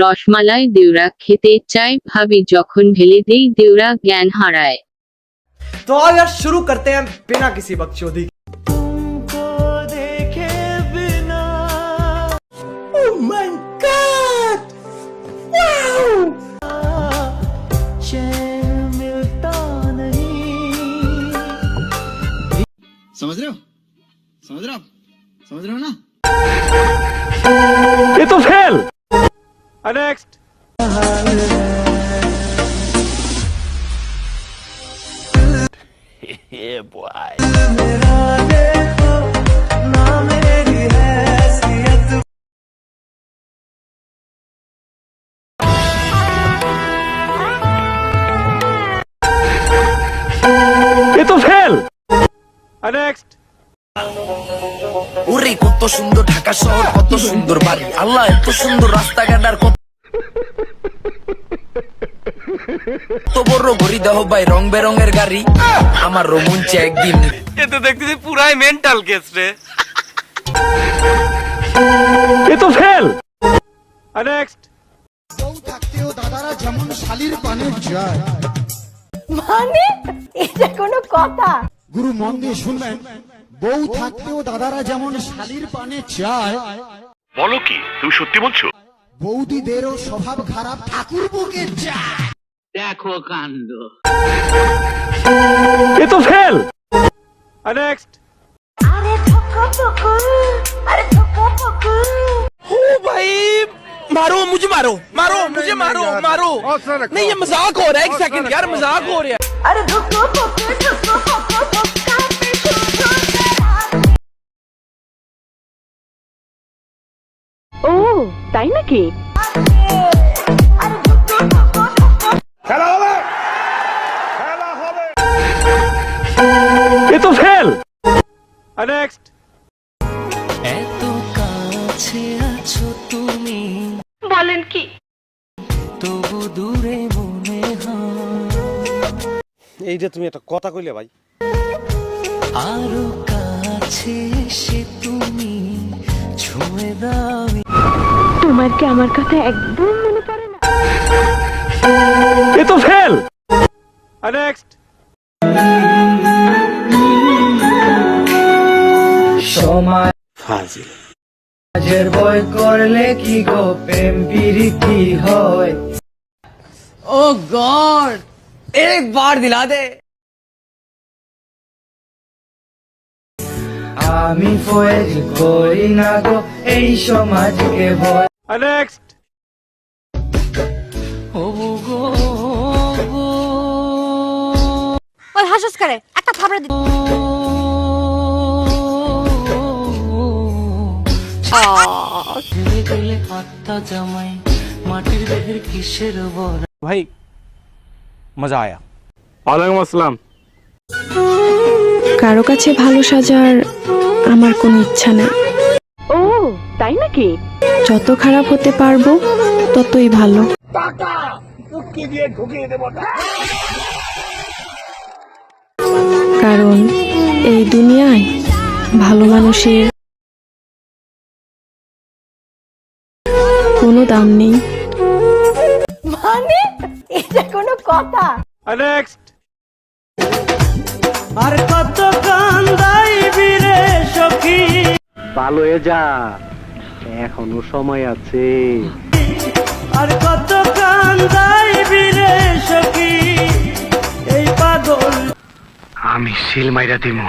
রসমালাই দেউরা খেতে চায় ভাবি যখন ঢেলে দেই দেউরা জ্ঞান হারায় तो आओ यार शुरू करते हैं बिना किसी बकचोदी के। Oh my God! Wow! समझ रहे हो समझ रहे हो आप? समझ रहे हो ना ये तो फेल নেক্সট এ তো ফেল নেক্সট ওরে কত সুন্দর ঢাকা শহর কত সুন্দর বাড়ি। আল্লাহ এত সুন্দর রাস্তাঘাট আর কত তো বড় ঘড়ি দেহ ভাই রং বেরঙের গাড়ি। আমার রোমঞ্চে একদিন। এ তো দেখতেছি পুরাই মেন্টাল কেস এ তো ফেল নেক্সট থাকতেও দাদারা যেমন শালির পানে যায়। মানে? এটা কোনো কথা? গুরু মন দিয়ে শুনবেন বউ থাকতেও দাদারা যেমন শালির পানে চায় বলো কি তুমি সত্যি বলছো? বৌদিদেরও স্বভাব খারাপ ঠাকুর বুকে ये तो फेल नेक्स्ट আরে ধোকা ধোকা আরে ধোকা ধোকা ओ भाई मारो मुझे मारो मारो मुझे मारो मारो नहीं ये मजाक हो रहा है एक सेकंड यार मजाक हो रहा है আরে ধোকা ধোকা ধোকা ধোকা ধোকা पे धोखा ও তাই নাকি এ তো ফেল। নেক্সট এত কাছে আছো তুমি। বলেন কি? তবু দূরে মনে এই যে তুমি একটা কথা কইলে ভাই। আরও কাছে সে তুমি ছুঁয়ে দাও। তোমার কি আমার কথা একদম মনে পড়ে না? এ তো ফেল। নেক্সট মাঝের বই করলে কি গো প্রেম কি হয়? Oh God! এক বার দিলা দে। আমি ফয়েজ করি না গো এই সমাজকে ভয়। নেক্সট ও গো হাসস করে একটা থাবড়া দি ভাই মজা আয়া ওয়ালাইকুম কারও কাছে ভালো সাজার আমার কোনো ইচ্ছা নেই। ও তাই নাকি? যত খারাপ হতে পারব ততই ভালো। কারণ এই দুনিয়ায় ভালো মানুষের দাম নেই। মানে? এটা কোনো কথা? নেক্সট আর কত সখী। ভালো হয়ে যা। এখনও সময় আছে। আর কত কান্দাই বিরে সখী। এই পাগল আমি সিল মাইরা দিমু।